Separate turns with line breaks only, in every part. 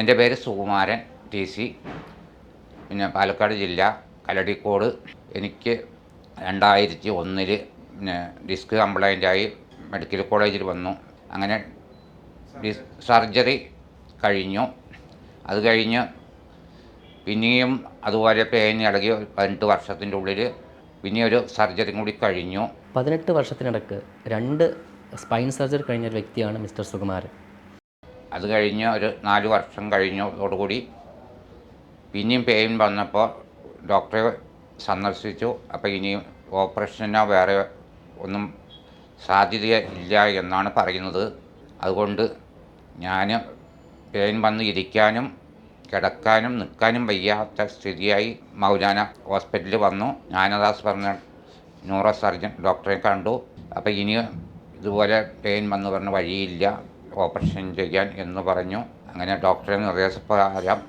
എന്റെ പേര് Sukumaran T C പിന്നെ പാലക്കാട് ജില്ല കലടിക്കോട് എനിക്ക് രണ്ടായിരത്തി ഒന്നിൽ പിന്നെ ഡിസ്ക് കംപ്ലൈന്റായി മെഡിക്കൽ കോളേജിൽ വന്നു. അങ്ങനെ ഡിസ് സർജറി കഴിഞ്ഞു. അത് കഴിഞ്ഞ് പിന്നെയും അതുപോലെ പെയിൻ ഇളകി പതിനെട്ട് വർഷത്തിന്റെ ഉള്ളിൽ പിന്നെ ഒരു സർജറി കൂടി കഴിഞ്ഞു.
പതിനെട്ട് വർഷത്തിനിടക്ക് രണ്ട് സ്പൈൻ സർജറി കഴിഞ്ഞ ഒരു വ്യക്തിയാണ് മിസ്റ്റർ സുകുമാരൻ.
അത് കഴിഞ്ഞ് ഒരു നാല് വർഷം കഴിഞ്ഞതോടുകൂടി പിന്നെയും പെയിൻ വന്നപ്പോൾ ഡോക്ടറെ സന്ദർശിച്ചു. അപ്പോൾ ഇനി ഓപ്പറേഷനോ വേറെ ഒന്നും സാധ്യത ഇല്ല എന്നാണ് പറയുന്നത്. അതുകൊണ്ട് ഞാൻ പെയിൻ വന്ന് ഇരിക്കാനും കിടക്കാനും നിൽക്കാനും വയ്യാത്ത സ്ഥിതിയായി മൗലാന ഹോസ്പിറ്റലിൽ വന്നു. ജ്ഞാനദാസ് പറഞ്ഞ ന്യൂറോ സർജൻ ഡോക്ടറെ കണ്ടു. അപ്പോൾ ഇനി ഇതുപോലെ പെയിൻ വന്ന് പറഞ്ഞ വഴിയില്ല. ഓപ്പറേഷൻ ചെയ്യാൻ എന്ന് പറഞ്ഞു. അങ്ങനെ ഡോക്ടറെ നിർദ്ദേശപ്രകാരം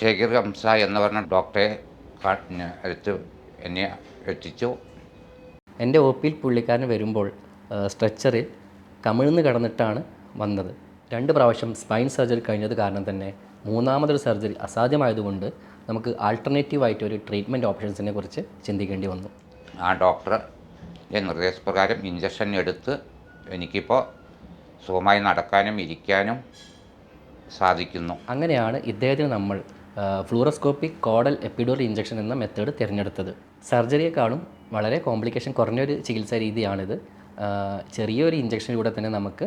ശേഖർ ഹംസ എന്ന് പറഞ്ഞ ഡോക്ടറെ എടുത്ത്. എന്നെ എത്തിച്ചു.
എന്റെ ഒ പിയിൽ പുള്ളിക്കാരൻ വരുമ്പോൾ സ്ട്രെച്ചറിൽ കമിഴ്ന്ന് കിടന്നിട്ടാണ് വന്നത്. രണ്ട് പ്രാവശ്യം സ്പൈൻ സർജറി കഴിഞ്ഞത് കാരണം തന്നെ മൂന്നാമതൊരു സർജറി അസാധ്യമായതുകൊണ്ട് നമുക്ക് ആൾട്ടർനേറ്റീവായിട്ട് ഒരു ട്രീറ്റ്മെന്റ് ഓപ്ഷൻസിനെ കുറിച്ച് ചിന്തിക്കേണ്ടി വന്നു.
ആ ഡോക്ടർ നിർദ്ദേശപ്രകാരം ഇഞ്ചക്ഷൻ എടുത്ത് എനിക്കിപ്പോൾ സുഖമായി നടക്കാനും ഇരിക്കാനും സാധിക്കുന്നു.
അങ്ങനെയാണ് ഇദ്ദേഹത്തിന് നമ്മൾ ഫ്ലൂറോസ്കോപ്പിക് കോഡൽ എപ്പിഡോർ ഇഞ്ചക്ഷൻ എന്ന മെത്തേഡ് തിരഞ്ഞെടുത്തത്. സർജറിയെക്കാളും വളരെ കോംപ്ലിക്കേഷൻ കുറഞ്ഞൊരു ചികിത്സാ രീതിയാണിത്. ചെറിയൊരു ഇഞ്ചക്ഷനിലൂടെ തന്നെ നമുക്ക്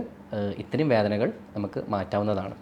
ഇത്തരം വേദനകൾ നമുക്ക് മാറ്റാവുന്നതാണ്.